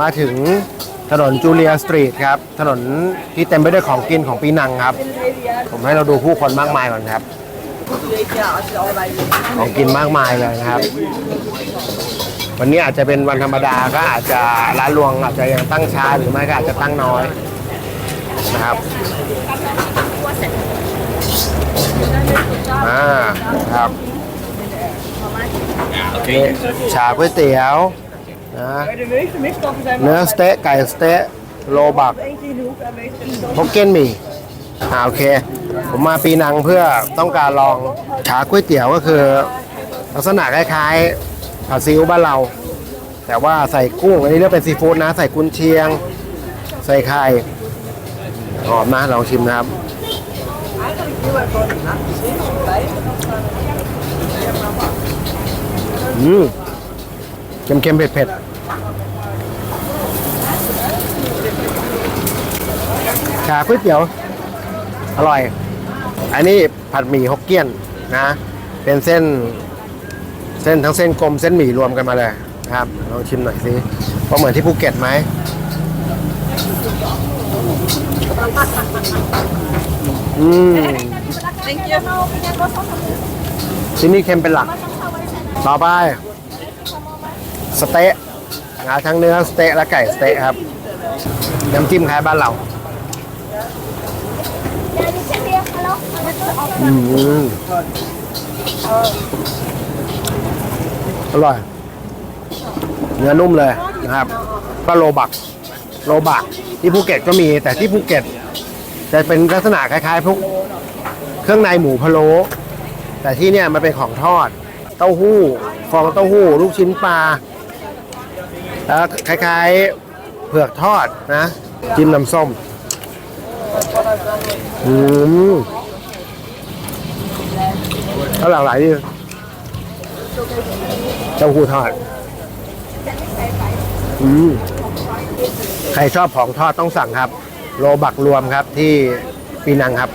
มาถึงถนนจูเลียสตรีทครับ ถนนที่เต็มไปด้วยของกินของปีนังครับ ผมให้เราดูผู้คนมากมายก่อนครับ ของกินมากมายเลยนะครับ วันนี้อาจจะเป็นวันธรรมดาก็อาจจะร้านรวงอาจจะยังตั้งช้าหรือไม่ก็อาจจะตั้งน้อยนะครับอ่าครับ ชาก๋วยเตี๋ยว นะ De meeste mixstoffen zijn เนื้อสเต๊ะไก่สเต๊ะโลบัก eentje in de hoek en meestal ฮกเก้นหมี่อ่าโอเค ผมมาปีนังเพื่อต้องการลองชาก๋วยเตี๋ยวก็คือ ลักษณะคล้ายๆผัดซีอิ๊วบ้านเรา แต่ว่าใส่กุ้งอันนี้เรียกเป็นซีฟู้ดนะ ใส่กุนเชียง ใส่ไข่หอมนะลองชิมนะครับอืมเค็มๆเผ็ดๆ ชาก๋วยเตี๋ยว อร่อย อันนี้ผัดหมี่ฮกเกี้ยนนะ เป็นเส้น เส้นทั้งเส้นกลมเส้นหมี่รวมกันมาเลยนะครับลองชิมหน่อยสิว่าเหมือนที่ภูเก็ตไหมอืม Denk je? ที่นี่เค็มเป็นหลัก ต่อไป สเต๊ะ นะทั้งเนื้อสเต๊ะและไก่สเต๊ะครับน้ำจิ้มคล้ายบ้านเราอืมอร่อย เนื้อนุ่มเลยนะครับ ก็โลบัก โลบักที่ภูเก็ตก็มีแต่ที่ภูเก็ตจะเป็นลักษณะคล้ายๆพวกเครื่องในหมูพะโล้แต่ที่เนี่ยมันเป็นของทอด เต้าหู้ฟองเต้าหู้ ลูกชิ้นปลา แล้วคล้ายๆเผือกทอดนะ จิ้มน้ำส้ม อืมก็หลากหลายดีเต้าหู้ทอด อืมใครชอบของทอดต้องสั่งครับ โลบักรวมครับที่ปีนังครับ